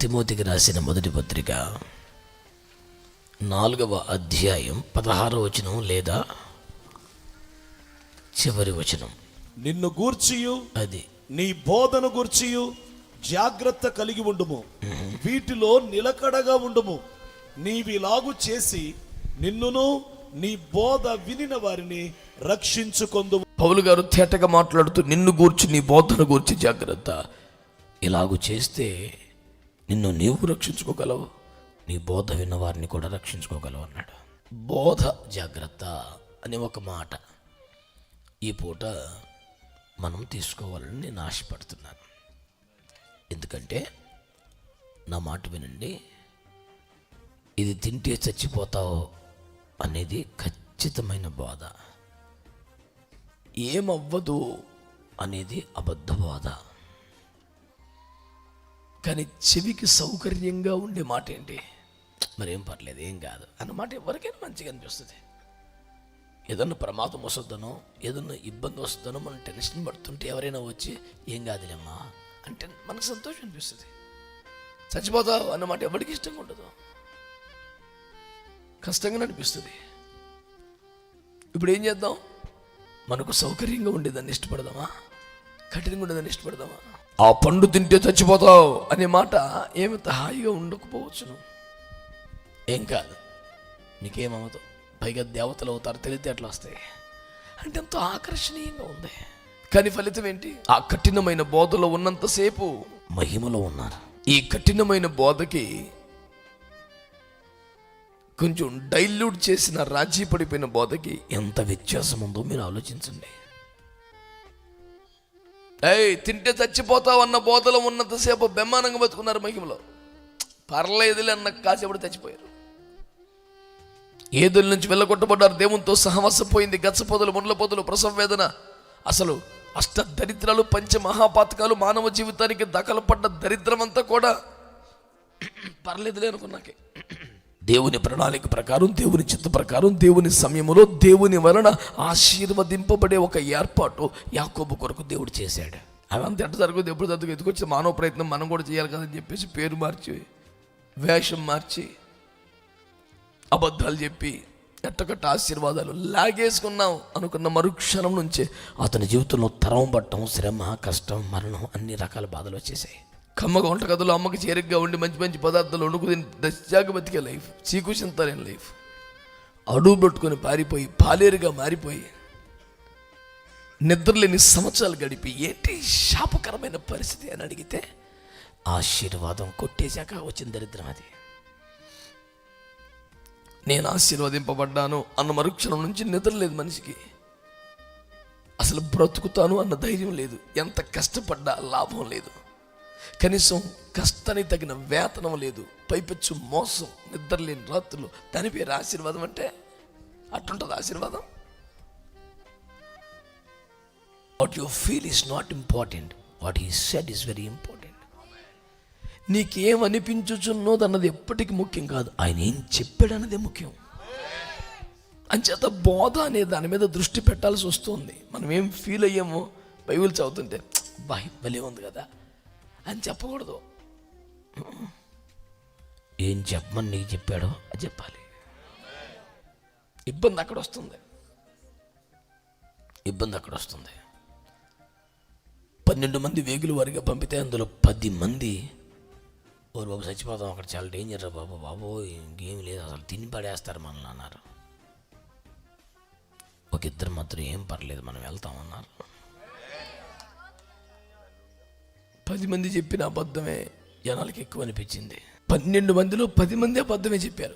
తిమోతికి రాసిన మొదటి పత్రిక. నాలుగవ అధ్యాయం పదహారవ వచనం లేదా చివరి వచనం. నిన్ను గూర్చియు అది. నీ బోధన గూర్చియు జాగ్రత్త కలిగి ఉండుము. వీటిలో నిలకడగా ఉండుము. నీవిలాగు చేసి నిన్నును నీ బోధ వినిన వారిని రక్షించుకొందు పౌలు గారు తేటగా మాట్లాడుతూ నిన్ను గూర్చి నీ బోధన గూర్చి జాగ్రత్త. ఇలాగు చేస్తే నిన్ను నీవు రక్షించుకోగలవు. నీ బోధ విన్న వారిని కూడా రక్షించుకోగలవు అన్నాడు. బోధ జాగ్రత్త అని ఒక మాట ఈ పూట మనం తీసుకోవాలని నేను ఆశపడుతున్నాను. ఎందుకంటే నా మాట వినండి. ఇది తింటే చచ్చిపోతావు అనేది ఖచ్చితమైన బోధ. ఏమవ్వదు అనేది అబద్ధ బోధ. కానీ చెవికి సౌకర్యంగా ఉండే మాట ఏంటి? మరేం పర్లేదు ఏం కాదు. అన్నమాట ఎవరికైనా మంచిగా అనిపిస్తుంది. ఏదన్నా ప్రమాదం వస్తుందనో ఏదన్నా ఇబ్బంది వస్తుందనో మనం టెన్షన్ పడుతుంటే ఎవరైనా వచ్చి ఏం కాదులేమ్మా అంటే మనకు సంతోషం అనిపిస్తుంది. చచ్చిపోతావు అన్నమాట ఎవరికి ఇష్టంగా ఉండదు. కష్టంగా అనిపిస్తుంది. ఇప్పుడు ఏం చేద్దాం? మనకు సౌకర్యంగా ఉండేదాన్ని ఇష్టపడదామా? కఠినంగా ఉండేదాన్ని ఇష్టపడదామా? ఆ పండు తింటే చచ్చిపోతావు అనే మాట ఏమంత హాయిగా ఉండకపోవచ్చును. ఏం కాదు. నీకేమవుతావు పైగా దేవతలు అవుతారు తెలివితేటలు వస్తాయి. అంటే ఎంతో ఆకర్షణీయంగా ఉంది. కానీ ఫలితం ఏంటి? ఆ కఠినమైన బోధలో ఉన్నంతసేపు మహిమలో ఉన్నారు. ఈ కఠినమైన బోధకి కొంచెం డైల్యూట్ చేసిన రాజీ పడిపోయిన బోధకి ఎంత వ్యత్యాసం ఉందో మీరు ఆలోచించండి. ఏయ్ తింటే చచ్చిపోతావు అన్న బోధలో ఉన్నంతసేపు బెమ్మానంగా బతుకున్నారు మహిమలో. పర్లేదులే అన్న కాసేపటి చచ్చిపోయారు. ఏదుల నుంచి వెళ్ళగొట్టబడ్డారు దేవునితో సహవాసపోయింది. గచ్చపోదలు ముండ్ల పొదలు ప్రసవ వేదన. అసలు అష్ట దరిద్రాలు పంచ మహాపాతకాలు మానవ జీవితానికి దఖలు పడ్డ దరిద్రమంతా కూడా పర్లేదులే అనుకున్నాకే. దేవుని ప్రణాళిక ప్రకారం దేవుని చిత్త ప్రకారం దేవుని సమయంలో దేవుని వలన ఆశీర్వదింపబడే ఒక ఏర్పాటు యాకోబు కొరకు దేవుడు చేశాడు. అవంత ఎట్ట జరుగుతుంది ఎప్పుడు జరుగుతుంది ఎదుకొచ్చి మానవ ప్రయత్నం మనం కూడా చేయాలి కదని చెప్పేసి పేరు మార్చి వేషం మార్చి అబద్ధాలు చెప్పి ఎట్టకట్ట ఆశీర్వాదాలు లాగేసుకున్నాం అనుకున్న మరుక్షణం నుంచే అతని జీవితంలో తరం పట్టడం శ్రమ కష్టం మరణం అన్ని రకాల బాధలు వచ్చేసాయి. కమ్మగా వంటగదిలో అమ్మకి చేరిగ్గా ఉండి మంచి మంచి పదార్థాలు వండుకుని తిని దశాగా బతికే లైఫ్ చీకుచింతలేని లైఫ్. అడుగు పెట్టుకొని పారిపోయి పాలేరుగా మారిపోయి నిద్రలేని సంవత్సరాలు గడిపి ఏంటి శాపకరమైన పరిస్థితి అని అడిగితే ఆశీర్వాదం కొట్టేశాక వచ్చిన దరిద్రం అది. నేను ఆశీర్వదింపబడ్డాను అన్న మరుక్షణం నుంచి నిద్ర లేదు మనిషికి. అసలు బ్రతుకుతాను అన్న ధైర్యం లేదు. ఎంత కష్టపడ్డా లాభం లేదు. కనీసం కష్టానికి తగిన వేతనం లేదు పైపెచ్చు మోసం నిద్ర లేని రాత్రులు. దాని పేరు ఆశీర్వాదం అంటే అట్టుంటుంది ఆశీర్వాదం? What you feel is not important what he said is very important నీకేం అనిపించుచున్నోది అన్నది ఎప్పటికీ ముఖ్యం కాదు. ఆయన ఏం చెప్పాడు అన్నదే ముఖ్యం. అంచేత బోధ అనే దాని మీద దృష్టి పెట్టాల్సి వస్తుంది. మనం ఏం ఫీల్ అయ్యామో బైబిల్ చదువుతుంటే బాయ్ భలే ఉంది కదా. అని చెప్పకూడదు. ఏం చెప్పమని నీకు చెప్పాడో అది చెప్పాలి. ఇబ్బంది అక్కడ వస్తుంది. ఇబ్బంది అక్కడ వస్తుంది. పన్నెండు మంది వేగులు వారిగా పంపితే అందులో పది మంది ఓరు బాబు చచ్చిపోతాం అక్కడ చాలా డేంజర్ రా బాబు బాబు ఇంకేం లేదు అసలు తిని పడేస్తారు మనల్ని అన్నారు. ఒక ఇద్దరు మాత్రం ఏం పర్లేదు మనం వెళ్తాం పది మంది చెప్పిన అబద్ధమే జనాలకి ఎక్కువ అనిపించింది. పన్నెండు మందిలో పది మంది అబద్ధమే చెప్పారు.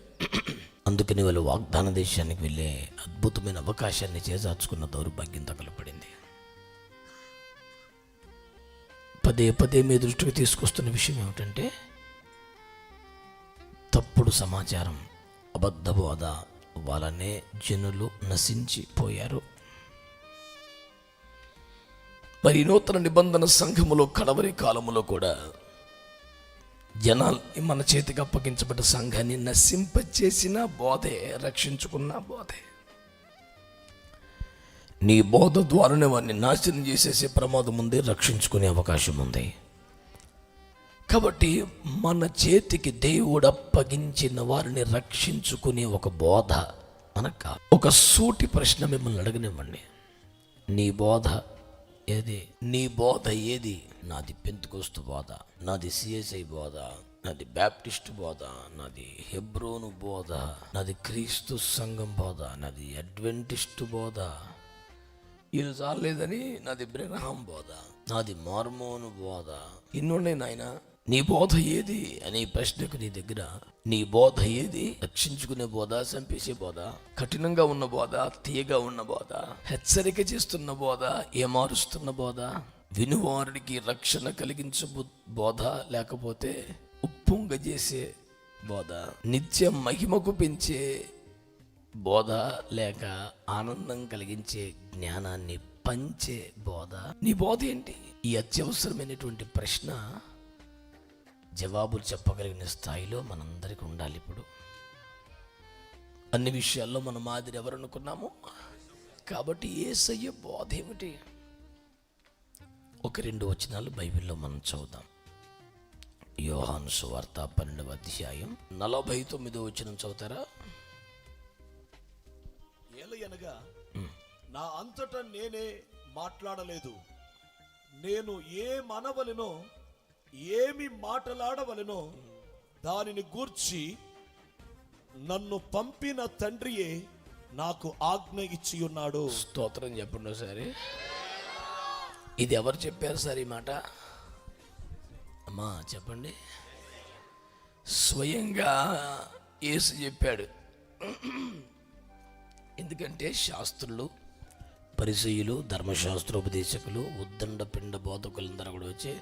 అందుకని వాళ్ళు వాగ్దాన దేశానికి వెళ్ళే అద్భుతమైన అవకాశాన్ని చేజార్చుకున్న దౌర్భాగ్యం తగలపడింది. పదే పదే మీ దృష్టికి తీసుకొస్తున్న విషయం ఏమిటంటే తప్పుడు సమాచారం అబద్ధ బోధ వలనే జనులు నశించిపోయారు. మరి నూతన నిబంధన సంఘములో కడవరి కాలములో కూడా జనాల్ని మన చేతికి అప్పగించబడ్డ సంఘాన్ని నశింపచేసిన బోధే రక్షించుకున్న బోధే. నీ బోధ ద్వారానే వారిని నాశనం చేసేసే ప్రమాదం ఉంది రక్షించుకునే అవకాశం ఉంది. కాబట్టి మన చేతికి దేవుడు అప్పగించిన వారిని రక్షించుకునే ఒక బోధ అనక ఒక సూటి ప్రశ్న మిమ్మల్ని అడగనివ్వండి. నీ బోధ ఏది? నీ బోధ ఏది? నాది పెంతుకొస్తు బోధ నాది సిఎస్ఐ బోధ నాది బ్యాప్టిస్ట్ బోధ నాది హెబ్రోను బోధ నాది క్రీస్తు సంఘం బోధ నాది అడ్వెంటిస్ట్ బోధ. ఈయన చాలేదని నాది బ్రహ్మ బోధ నాది మార్మోను బోధ. ఇన్నుండే నాయన నీ బోధ ఏది అనే ప్రశ్నకు నీ దగ్గర నీ బోధ ఏది? రక్షించుకునే బోధ చంపేసే బోధ కఠినంగా ఉన్న బోధ తీయగా ఉన్న బోధ హెచ్చరిక చేస్తున్న బోధ ఏమారుస్తున్న బోధ? వినువారుడికి రక్షణ కలిగించబో బోధ లేకపోతే ఉప్పొంగ చేసే బోధ నిత్య మహిమకు పెంచే బోధ లేక ఆనందం కలిగించే జ్ఞానాన్ని పంచే బోధ? నీ బోధ ఏంటి? ఈ అత్యవసరమైనటువంటి ప్రశ్న జవాబులు చెప్పగలిగిన స్థాయిలో మనందరికీ ఉండాలి ఇప్పుడు. అన్ని విషయాల్లో మన మాదిరి ఎవరు అనుకున్నాము కాబట్టి ఏసయ్య బోధ ఏమిటి? ఒక రెండు వచనాలు బైబిల్లో మనం చదువుదాం. యోహాను సువార్త పన్నెండవ అధ్యాయం నలభై తొమ్మిదో వచనం చదువుతారా? ఏలయనగా నా అంతటా నేనే మాట్లాడలేదు. నేను ఏ మనవలనో ఏమి మాటలాడవలనో దానిని గూర్చి నన్ను పంపిన తండ్రియే నాకు ఆజ్ఞ ఇచ్చి ఉన్నాడు స్తోత్రం చెప్పండి ఒకసారి. ఇది ఎవరు చెప్పారు సార్ ఈ మాట? అమ్మా చెప్పండి. స్వయంగా యేసు చెప్పాడు. ఎందుకంటే శాస్త్రులు పరిచయులు ధర్మశాస్త్రోపదేశకులు ఉద్దండ పిండ బోధకులందరూ కూడా వచ్చి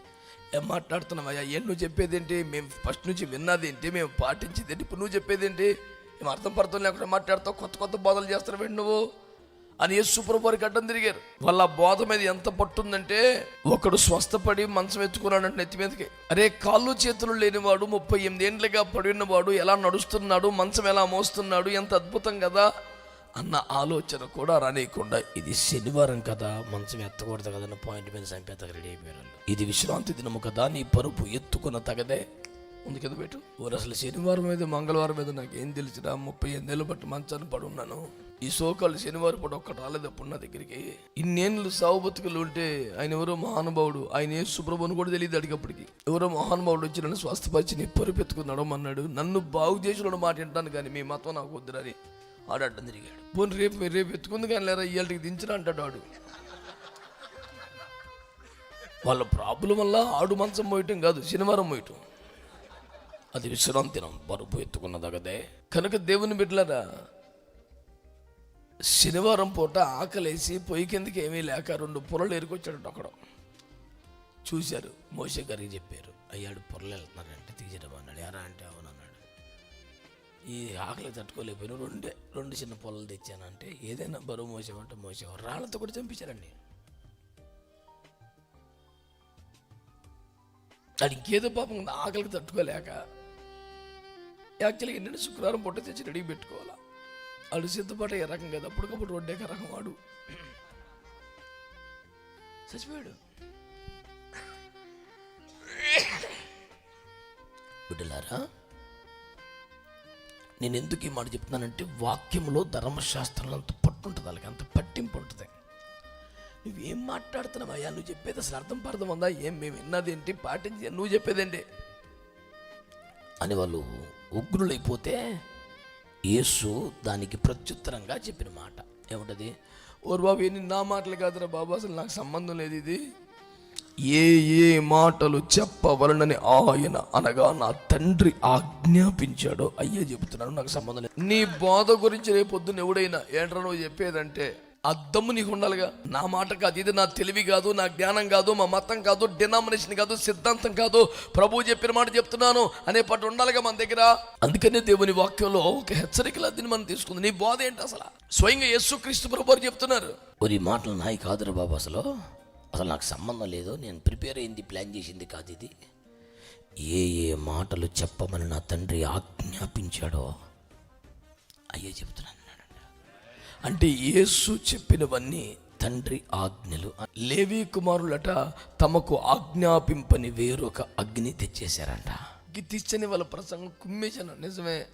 ఏం మాట్లాడుతున్నావయ్యా ఏం నువ్వు చెప్పేదేంటి? మేము ఫస్ట్ నుంచి విన్నది ఏంటి మేము పాటించేది ఏంటి ఇప్పుడు నువ్వు చెప్పేదేంటి? మేము అర్థం పర్థం లేకుండా మాట్లాడతావు? కొత్త కొత్త బోధలు చేస్తున్నావు నువ్వు. అని సూపర్ వారికి అడ్డం తిరిగారు. వాళ్ళ బోధ మీద ఎంత పట్టుందంటే ఒకడు స్వస్థపడి మంచం ఎత్తుకున్నాడంటే నెత్తి మీదకి. అరే కాళ్ళు చేతులు లేనివాడు ముప్పై ఎనిమిది ఏండ్లుగా పడినవాడు ఎలా నడుస్తున్నాడు మంచం ఎలా మోస్తున్నాడు ఎంత అద్భుతం కదా. అన్న ఆలోచన కూడా రానియకుండా ఇది శనివారం కదా మంచం ఎత్తకూడదు కదా అన్న పాయింట్ మీద చంపేతకు రెడీ అయిపోయారు ఇది విశ్రాంతి దినము కదా నీ పరుపు ఎత్తుకున్న తగదే. ఉంది కదా పెట్టు. ఓరు అసలు శనివారం మీద మంగళవారం మీద నాకు ఏం తెలిసినా ముప్పై ఎనిమిదేళ్ళు బట్టి మంచాన్ని పడి ఉన్నాను. ఈ సోకాలు శనివారం పూట ఒక్కటి రాలేదు అప్పుడు నా దగ్గరికి. ఇన్నేళ్ళు సావు బతుకులు ఉంటే ఆయన ఎవరో మహానుభావుడు ఆయన ఏ సుప్రభుని కూడా తెలియదు అడిగప్పటికి. ఎవరో మహానుభావుడు వచ్చి నన్ను స్వస్థపరిచి నీ పరుపు ఎత్తుకున్నాడు నన్ను బాగు చేసిన మాట వింటాను కానీ మీ మతం నాకు వద్దురని ఆడడ్డం తిరిగాడు పోనీ రేపు రేపు ఎత్తుకుంది కానీ లేరా ఇవాళకి దించిన అంటాడు ఆడు వాళ్ళ ప్రాబ్లం వల్ల ఆడు మంచం మోయటం కాదు శనివారం మోయటం. అది విశ్రాంతినం బరుపు ఎత్తుకున్నదా కదే కనుక దేవుని బిడ్డలరా శనివారం పూట ఆకలేసి పొయ్యి కిందకి ఏమీ లేక రెండు పొరలు ఎరుకొచ్చాడు అక్కడ చూశారు మోసే గారికి చెప్పారు అయ్యాడు పొరలు వెళ్తున్నారంటే తీసేయడం ఎరా అంటే అవును? ఈ ఆకలి తట్టుకోలేకపోయినా రెండే రెండు చిన్న పొలాలు తెచ్చానంటే ఏదైనా బరువు మోసేమంటే మోసేవారు. రాళ్ళతో కూడా చంపించారండి. అది ఇంకేదో పాపం ఆకలికి తట్టుకోలేక. యాక్చువల్గా ఏంటంటే శుక్రవారం పొట్ట తెచ్చి రెడీ పెట్టుకోవాలా. అడు సిద్ధపాటు ఏ రకం కదా అప్పటికప్పుడు రెండే రకం వాడు. చచ్చిపోయాడు. బిడ్డలారా నేను ఎందుకు ఈ మాట చెప్తున్నానంటే వాక్యంలో ధర్మశాస్త్రంలో అంత పట్టు ఉంటుంది వాళ్ళకి అంత పట్టింపు ఉంటుంది. నువ్వేం మాట్లాడుతున్నావు అయ్యా? నువ్వు చెప్పేది అసలు అర్థం పర్థం ఉందా? ఏం మేము విన్నది ఏంటి? పాటించి నువ్వు చెప్పేదేంటి? అని వాళ్ళు ఉగ్రులైపోతే యేసు దానికి ప్రత్యుత్తరంగా చెప్పిన మాట. ఏముంటది? ఓరు బాబు ఎన్ని నా మాటలు కాదురా బాబు అసలు నాకు సంబంధం లేదు ఇది. ఏ ఏ మాటలు చెప్పవలనని ఆయన అనగా నా తండ్రి ఆజ్ఞాపించాడో. అయ్యే చెబుతున్నాను నాకు సంబంధం లేదు. నీ బోధ గురించి రేపు పొద్దున్న ఎవడైనా ఏంట్రా నువ్వు చెప్పేదంటే అద్దము నీకు ఉండాలిగా. నా మాట కాదు ఇది నా తెలివి కాదు నా జ్ఞానం కాదు మా మతం కాదు డినామినేషన్ కాదు సిద్ధాంతం కాదు. ప్రభు చెప్పిన మాట చెప్తున్నాను అనే పట్టు ఉండాలిగా మన దగ్గర. అందుకనే దేవుని వాక్యంలో ఒక హెచ్చరికలు దీన్ని మనం తీసుకుంది. నీ బోధ ఏంటి అసలు? స్వయంగా యేసు క్రీస్తు ప్రభు చెప్తున్నారు. ఈ మాటలు నాయి కాదురా బాబు అసలు. అసలు నాకు సంబంధం లేదు నేను ప్రిపేర్ అయింది ప్లాన్ చేసింది కాదు ఇది. ఏ ఏ మాటలు చెప్పమని నా తండ్రి ఆజ్ఞాపించాడో అయ్యే చెప్తున్నాను. అంటే యేసు చెప్పినవన్నీ తండ్రి ఆజ్ఞలు. లేవి కుమారులట తమకు ఆజ్ఞాపింపని వేరొక అగ్ని తెచ్చేశారంట. తెచ్చని వాళ్ళ ప్రసంగం కుమ్మేశాను నిజమే.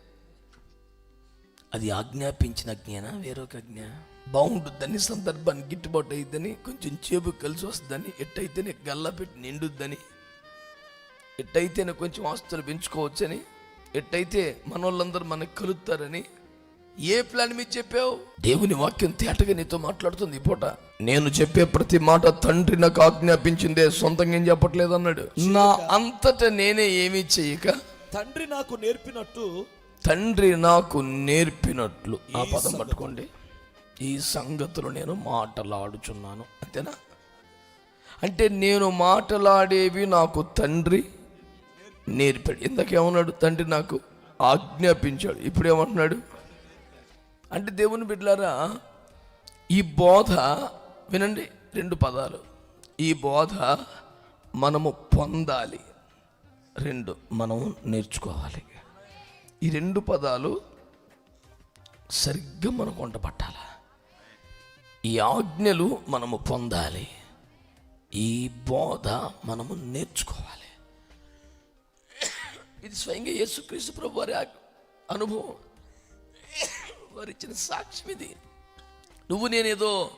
అది ఆజ్ఞాపించిన అజ్ఞాన వేరొక అజ్ఞ బాగుంటుందని సందర్భాన్ని గిట్టుబాటు అయ్యిద్దని కొంచెం చేపు కలిసి వస్తుందని ఎట్టయితేనే గల్లా పెట్టి నిండుద్దని ఎట్టయితేనే కొంచెం ఆస్తులు పెంచుకోవచ్చని ఎట్టయితే మనోళ్ళందరూ మనకు కలుస్తారని ఏ ప్లాన్ మీద చెప్పావు? దేవుని వాక్యం తేటగా నీతో మాట్లాడుతుంది ఈ పూట. నేను చెప్పే ప్రతి మాట తండ్రి నాకు ఆజ్ఞాపించిందే సొంతంగా ఏం చెప్పట్లేదు అన్నాడు నా అంతటా నేనే ఏమీ చేయక తండ్రి నాకు నేర్పినట్టు తండ్రి నాకు నేర్పినట్లు. ఆ పదం పట్టుకోండి. ఈ సంగతులు నేను మాటలాడుచున్నాను. అంతేనా? అంటే నేను మాటలాడేవి నాకు తండ్రి నేర్పాడు. ఇందాకేమన్నాడు తండ్రి నాకు ఆజ్ఞాపించాడు. ఇప్పుడు ఏమంటున్నాడు అంటే దేవుని బిడ్డలారా ఈ బోధ వినండి రెండు పదాలు. ఈ బోధ మనము పొందాలి. రెండు మనము నేర్చుకోవాలి. ఈ రెండు పదాలు సరిగ్గా మనకు వంట ఈ ఆజ్ఞలు మనము పొందాలి. ఈ బోధ మనము నేర్చుకోవాలి. ఇది స్వయంగా యేసుక్రీస్తు ప్రభు వారి అనుభవం. వారు ఇచ్చిన సాక్ష్యం ఇది. నువ్వు నేనేదో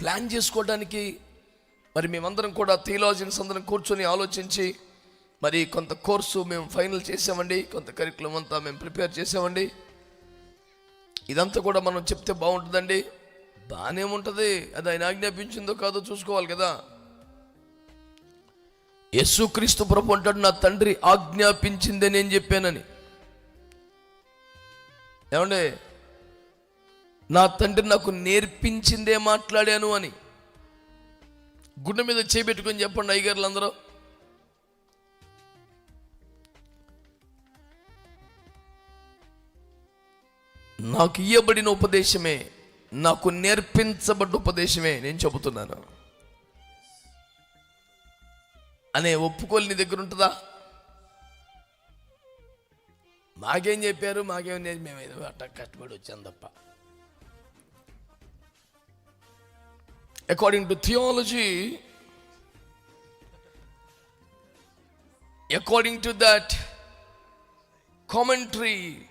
ప్లాన్ చేసుకోవడానికి మరి మేమందరం కూడా థియాలజీన్స్ అందరం కూర్చొని ఆలోచించి మరి కొంత కోర్సు మేము ఫైనల్ చేసామండి కొంత కరికులం అంతా మేము ప్రిపేర్ చేసామండి. ఇదంతా కూడా మనం చెప్తే బాగుంటుందండి. బాగానే ఉంటుంది అది ఆయన ఆజ్ఞాపించిందో కాదో చూసుకోవాలి కదా. యేసుక్రీస్తు ప్రభు అంటాడు నా తండ్రి ఆజ్ఞాపించిందే నేను చెప్పానని. ఏమండి? నా తండ్రి నాకు నేర్పించిందే మాట్లాడాను అని. గుండె మీద చేపెట్టుకొని చెప్పండి అయ్యగారులు అందరూ నాకు ఇయ్యబడిన ఉపదేశమే నాకు నేర్పించబడ్డ ఉపదేశమే నేను చెబుతున్నాను. అనే ఒప్పుకోలు నీ దగ్గర ఉంటుందా? మాకేం చెప్పారు? మాకేం లేదు. మేము ఏదో అట్ట కష్టపడి వచ్చాం తప్ప. According to theology according to that commentary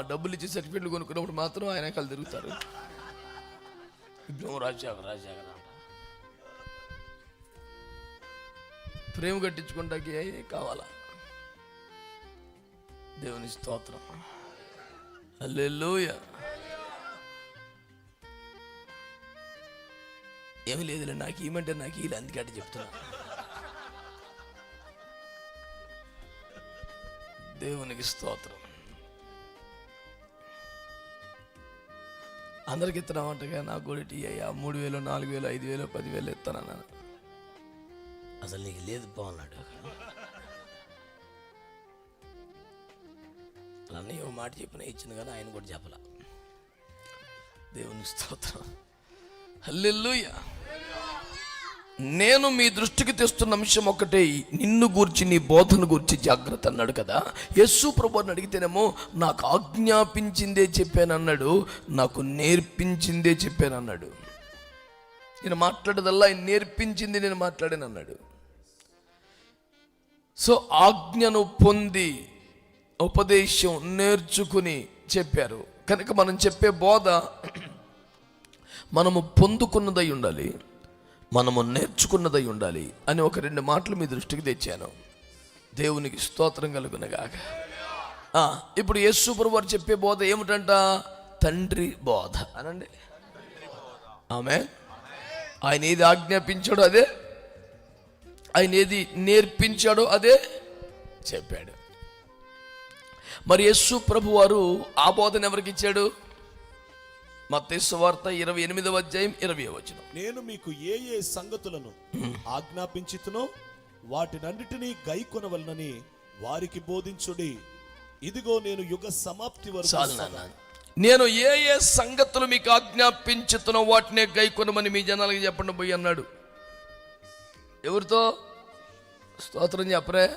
డబ్బులు ఇచ్చి సర్టిఫికెట్లు కొనుక్కున్నప్పుడు మాత్రం ఆయన కలు తిరుగుతారు. రాజశేఖర అంట ప్రేమ కట్టించుకుంటాకి కావాలా? దేవుని స్తోత్రం. హల్లెలూయ. ఏమి లేదులే నాకు ఏమంటే నాకు ఇలా అందుకే అట్ట చెప్తున్నా. దేవునికి స్తోత్రం. అందరికి ఇస్తున్నామంటగా నాకు కూడా టీ అయ్యా మూడు వేలు నాలుగు వేలు ఐదు వేలు పదివేలు ఇస్తానన్నాను అసలు నీకు లేదు బాగున్నాడు అన్నీ ఓ మాట చెప్పిన ఇచ్చింది కానీ ఆయన కూడా చెప్పలా. దేవుని స్తోత్రం. హల్లెల్లుయ్యా నేను మీ దృష్టికి తెస్తున్న అంశం ఒకటే నిన్ను గూర్చి నీ బోధన గురించి జాగ్రత్త అన్నాడు కదా. యస్సు ప్రభుని అడిగితేనేమో నాకు ఆజ్ఞాపించిందే చెప్పానన్నాడు నాకు నేర్పించిందే చెప్పానన్నాడు. నేను మాట్లాడేదల్లా ఆయన నేర్పించింది నేను మాట్లాడాను అన్నాడు సో ఆజ్ఞను పొంది ఉపదేశం నేర్చుకుని చెప్పారు. కనుక మనం చెప్పే బోధ మనము పొందుకున్నదై ఉండాలి. మనము నేర్చుకున్నదై ఉండాలి అని ఒక రెండు మాటలు మీ దృష్టికి తెచ్చాను. దేవునికి స్తోత్రం కలుగునగాక ఇప్పుడు యేసు ప్రభు వారు చెప్పే బోధ ఏమిటంట? తండ్రి బోధ. అనండి. ఆమె ఆయన ఏది ఆజ్ఞాపించాడో అదే. ఆయన ఏది నేర్పించాడో అదే చెప్పాడు. మరి యస్సు ప్రభు వారు ఆ బోధన ఎవరికి ఇచ్చాడు? మత్తయి వార్త ఇరవై ఎనిమిదవ అధ్యాయం ఇరవై వచనం. నేను మీకు ఏ ఏ సంగతులను ఆజ్ఞాపించితునో వాటినన్నిటినీ గైకొనవలనని వారికి బోధించుడి. ఇదిగో నేను యుగ సమాప్తి వరకు నేను ఏ ఏ సంగతులు మీకు ఆజ్ఞాపించుతున్న వాటినే గైకొనమని మీ జనాలకి చెప్పండి పోయి అన్నాడు. ఎవరితో? స్తోత్రం చెప్పరే?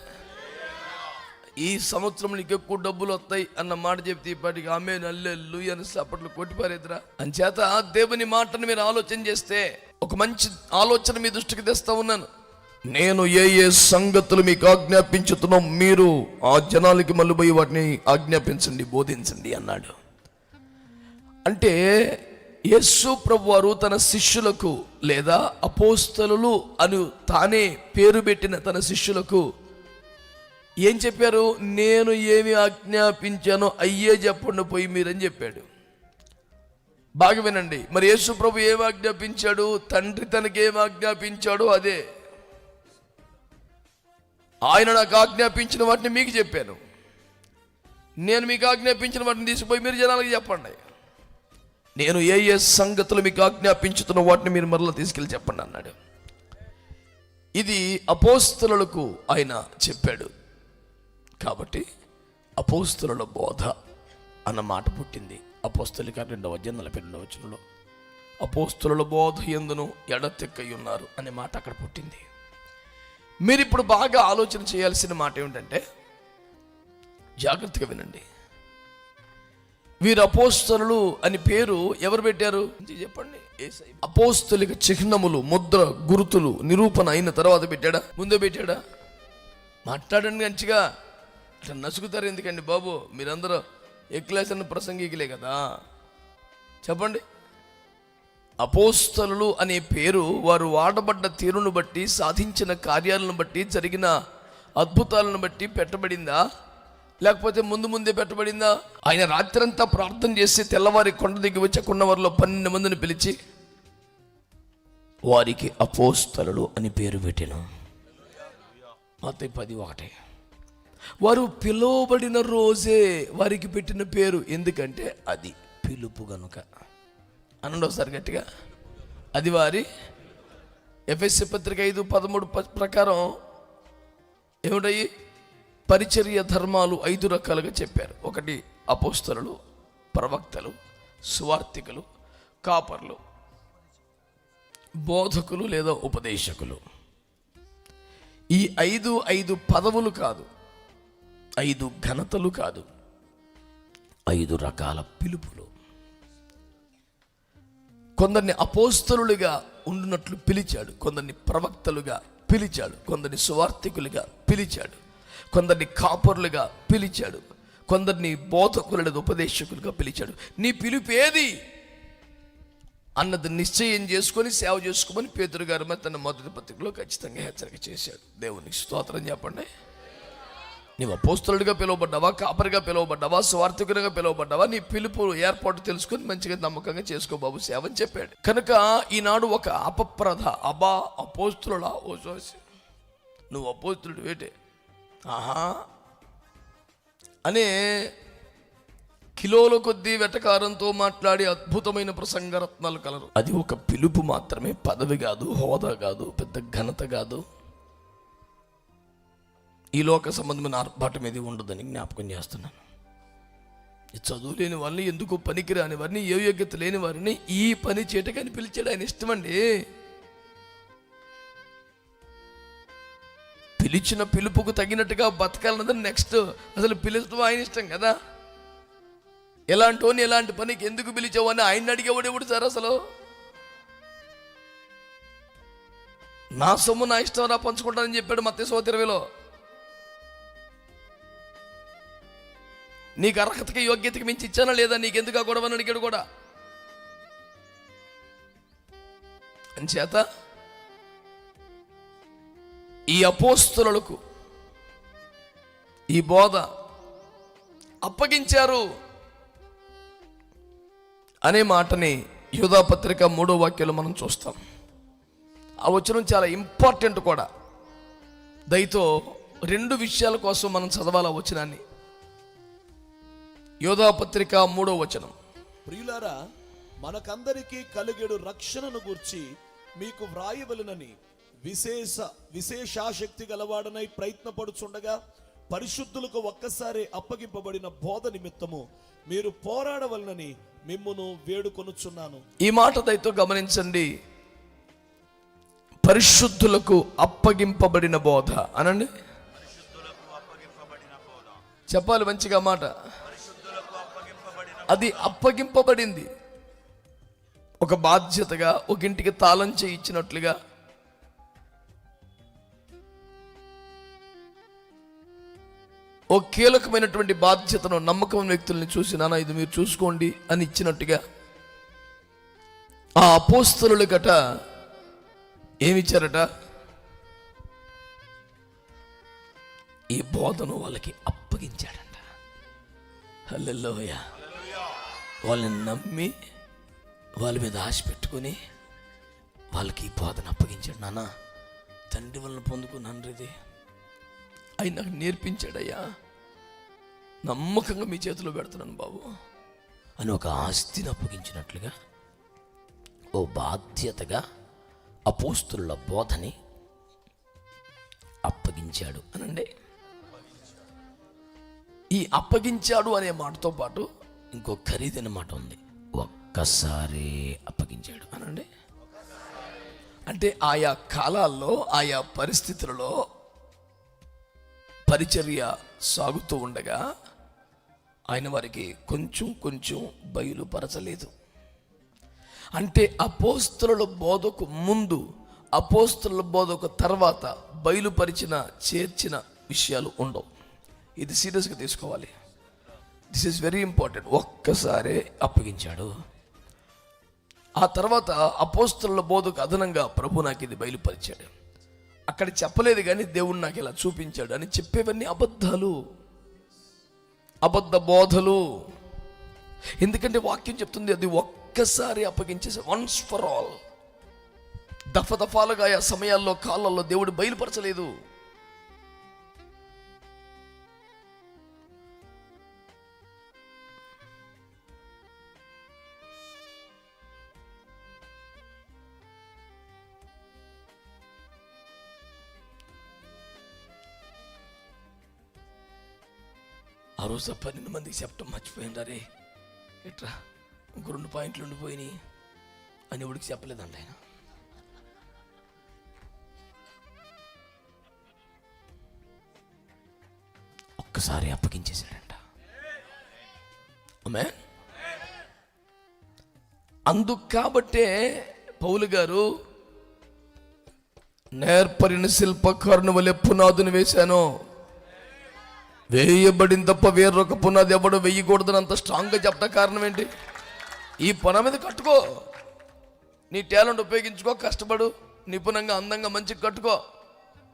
ఈ సంవత్సరం నీకు ఎక్కువ డబ్బులు వస్తాయి అన్న మాట చెప్తే ఇప్పటికి ఆమె నల్లెల్లు అని అప్పట్లో కొట్టిపారేదిరా అంచేత దేవుని మాటను మీరు ఆలోచన చేస్తే ఒక మంచి ఆలోచన మీ దృష్టికి తెస్తా ఉన్నాను. నేను ఏ ఏ సంగతులు మీకు ఆజ్ఞాపించుతున్నాం మీరు ఆ జనాలకి మళ్ళీ వాటిని ఆజ్ఞాపించండి బోధించండి అన్నాడు. అంటే యేసు ప్రభు వారు తన శిష్యులకు లేదా అపోస్తలు అని తానే పేరు పెట్టిన తన శిష్యులకు ఏం చెప్పారు? నేను ఏమి ఆజ్ఞాపించానో అయ్యే చెప్పండి పోయి మీరని చెప్పాడు. బాగా వినండి. మరి యేసు ప్రభు ఏం ఆజ్ఞాపించాడు? తండ్రి తనకి ఏం ఆజ్ఞాపించాడో అదే. ఆయన నాకు ఆజ్ఞాపించిన వాటిని మీకు చెప్పాను. నేను మీకు ఆజ్ఞాపించిన వాటిని తీసుకుపోయి మీరు జనాలకు చెప్పండి. నేను ఏ ఏ సంగతులు మీకు ఆజ్ఞాపించుతున్న వాటిని మీరు మరలా తీసుకెళ్ళి చెప్పండి అన్నాడు. ఇది అపోస్తలకు ఆయన చెప్పాడు. కాబట్టి అపోస్తల బోధ అన్న మాట పుట్టింది. అపోస్తలిక రెండవ అధ్యాయం నలభై రెండవ వచనంలో. అపోస్తల బోధ ఎందును ఎడతెక్కై ఉన్నారు అనే మాట అక్కడ పుట్టింది. మీరు ఇప్పుడు బాగా ఆలోచన చేయాల్సిన మాట ఏమిటంటే జాగ్రత్తగా వినండి. వీరు అపోస్తలు అని పేరు ఎవరు పెట్టారు? చెప్పండి. అపోస్తలిక చిహ్నములు ముద్ర గురుతులు నిరూపణ అయిన తర్వాత పెట్టాడా? ముందే పెట్టాడా? మాట్లాడండి మంచిగా. అట్లా నసుకుతారు ఎందుకండి బాబు? మీరందరూ ఎక్లేసన్న ప్రసంగికులే కదా? చెప్పండి. అపోస్తలు అనే పేరు వారు వాడబడ్డ తీరును బట్టి సాధించిన కార్యాలను బట్టి జరిగిన అద్భుతాలను బట్టి పెట్టబడిందా? లేకపోతే ముందు ముందే పెట్టబడిందా? ఆయన రాత్రంతా ప్రార్థన చేసి తెల్లవారి కొండ దిగి వచ్చకున్న వారిలో పన్నెండు మందిని పిలిచి వారికి అపోస్తలు అని పేరు పెట్టాను. మత పది ఒకటే. వారు పిలువబడిన రోజే వారికి పెట్టిన పేరు. ఎందుకంటే అది పిలుపు గనుక. అనండి ఒకసారి గట్టిగా. అది వారి ఎఫ్ఎస్సి పత్రిక ఐదు పదమూడు ప్రకారం ఏమిటయి పరిచర్య ధర్మాలు ఐదు రకాలుగా చెప్పారు. ఒకటి అపోస్తలు ప్రవక్తలు సువార్థికులు కాపర్లు బోధకులు లేదా ఉపదేశకులు. ఈ ఐదు ఐదు పదవులు కాదు. ఐదు ఘనతలు కాదు ఐదు రకాల పిలుపులు. కొందరిని అపోస్తలులుగా ఉండునట్లు పిలిచాడు కొందరిని ప్రవక్తలుగా పిలిచాడు కొందరిని సువార్థికులుగా పిలిచాడు కొందరిని కాపరులుగా పిలిచాడు కొందరిని బోధకులు ఉపదేశకులుగా పిలిచాడు. నీ పిలుపు ఏది? అన్నది నిశ్చయం చేసుకొని సేవ చేసుకోమని పేదరు గారు మరి తన మొదటి పత్రికలో ఖచ్చితంగా హెచ్చరిక చేశాడు. దేవునికి స్తోత్రం చెప్పండి. నీవు అపోస్తలుడిగా పిలువబడ్డావా కాపరిగా పిలువబడ్డావా స్వార్థకునిగా పిలువబడ్డావా నీ పిలుపు ఏర్పాటు తెలుసుకొని మంచిగా నమ్మకంగా చేసుకో బాబు సేవ అని చెప్పాడు. కనుక ఈనాడు ఒక అపప్రధ అబా అపోస్తులుడా ఓ సోసి నువ్వు అపోస్తులుడు వేటే ఆహా. అనే కిలోల కొద్దీ వెటకారంతో మాట్లాడి అద్భుతమైన ప్రసంగరత్నాలు కలరు. అది ఒక పిలుపు మాత్రమే పదవి కాదు హోదా కాదు పెద్ద ఘనత కాదు. ఈ లోక సంబంధమైన ఆర్భాటం ఏది ఉండదని జ్ఞాపకం చేస్తున్నాను. ఈ చదువు లేని వాళ్ళని ఎందుకు పనికిరాని వారిని ఏ యోగ్యత లేని వారిని ఈ పని చేయటకని పిలిచాడు ఆయన ఇష్టమండి. పిలిచిన పిలుపుకు తగినట్టుగా బతకాలన్నది నెక్స్ట్ అసలు పిలుచడం ఆయన ఇష్టం కదా. ఎలాంటోని ఎలాంటి పనికి ఎందుకు పిలిచావు అని ఆయన అడిగేవాడు ఎవడు సార్ అసలు? నా సొమ్ము నా ఇష్టం రా పంచుకుంటానని చెప్పాడు మత్స్య ఇరవైలో నీకు అర్హతకి యోగ్యతకి మించి ఇచ్చానా లేదా? నీకెందుకు ఆ గొడవని అడిగాడు కూడా. అంచేత ఈ అపోస్తులకు ఈ బోధ అప్పగించారు అనే మాటని యూధాపత్రిక మూడో వాక్యంలో మనం చూస్తాం. ఆ వచనం చాలా ఇంపార్టెంట్ కూడా. దయతో రెండు విషయాల కోసం మనం చదవాలి ఆ వచనాన్ని. యోధాపత్రిక మూడో వచనం. ప్రియులారా మనకందరికీ కలిగేడు రక్షణను గూర్చి మీకు వ్రాయవలనని విశేష విశేషాశక్తి గలవాడనై ప్రయత్నపడుచుండగా పరిశుద్ధులకు ఒక్కసారి అప్పగింపబడిన బోధ నిమిత్తము మీరు పోరాడవలనని మిమ్మును వేడుకొనుచున్నాను. ఈ మాట దయతో గమనించండి. పరిశుద్ధులకు అప్పగింపబడిన బోధ. అనండి. చెప్పాలి మంచిగా మాట. అది అప్పగింపబడింది. ఒక బాధ్యతగా ఒక ఇంటికి తాళం చేయించినట్లుగా. ఓ కీలకమైనటువంటి బాధ్యతను నమ్మకం వ్యక్తుల్ని చూసి నాన్న ఇది మీరు చూసుకోండి అని ఇచ్చినట్టుగా. ఆ అపోస్తలుల గట ఏమిచ్చారట? ఈ బోధను వాళ్ళకి అప్పగించాడంట. హల్లెల్లోయా వాళ్ళని నమ్మి వాళ్ళ మీద ఆశ పెట్టుకొని వాళ్ళకి ఈ బోధన అప్పగించాడు. నాన్న తండ్రి వలన పొందుకున్నాను ఇది ఆయన నాకు నేర్పించాడయ్యా. నమ్మకంగా మీ చేతిలో పెడుతున్నాను బాబు అని ఒక ఆస్తిని అప్పగించినట్లుగా ఓ బాధ్యతగా అపోస్తుల బోధని అప్పగించాడు. అనండి ఈ అప్పగించాడు అనే మాటతో పాటు ఇంకో ఖరీదైన మాట ఉంది. ఒక్కసారి అప్పగించాడు. అనండి. అంటే ఆయా కాలాల్లో ఆయా పరిస్థితులలో పరిచర్య సాగుతూ ఉండగా ఆయన వారికి కొంచెం కొంచెం బయలుపరచలేదు. అంటే అపోస్తుల బోధకు ముందు అపోస్తుల బోధకు తర్వాత బయలుపరిచిన చేర్చిన విషయాలు ఉండవు. ఇది సీరియస్గా తీసుకోవాలి. దిస్ ఈస్ వెరీ ఇంపార్టెంట్ ఒక్కసారే అప్పగించాడు. ఆ తర్వాత అపోస్తుల బోధకు అదనంగా ప్రభు నాకు ఇది బయలుపరిచాడు. అక్కడ చెప్పలేదు కానీ దేవుడు నాకు ఇలా చూపించాడు అని చెప్పేవన్నీ అబద్ధాలు. అబద్ధ బోధలు. ఎందుకంటే వాక్యం చెప్తుంది అది ఒక్కసారి అప్పగించేసి వన్స్ ఫర్ ఆల్ దఫ దఫాలుగా ఆ సమయాల్లో కాలాల్లో దేవుడు బయలుపరచలేదు. ఆ రోజు పన్నెండు మందికి చెప్పడం మర్చిపోయిందా రే. ఎట్రా? ఇంకో రెండు పాయింట్లు ఉండిపోయినాయి అని ఎవడికి చెప్పలేదండి ఆయన. ఒక్కసారి అప్పగించేశాడంట. ఆమె అందుకు కాబట్టే పౌలు గారు నేర్పరిన శిల్పకారుని వలె పునాదుని వేశాను. వేయబడిన తప్ప వేరొక పునాది ఎవడు వేయకూడదని అంత స్ట్రాంగ్గా చెప్పడం కారణం ఏంటి? ఈ పొన మీద కట్టుకో. నీ టాలెంట్ ఉపయోగించుకో కష్టపడు నిపుణంగా అందంగా మంచిగా కట్టుకో.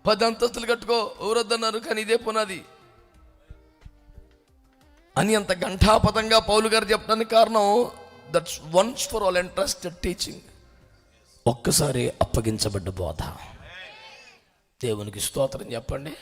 పది అంతస్తులు కట్టుకో ఎవరొద్దన్నారు కానీ ఇదే పునాది. అని అంత ఘంటాపథంగా పౌలు గారు చెప్పడానికి కారణం that's once for all interested teaching ఒక్కసారి అప్పగించబడ్డ బోధ. దేవునికి స్తోత్రం చెప్పండి.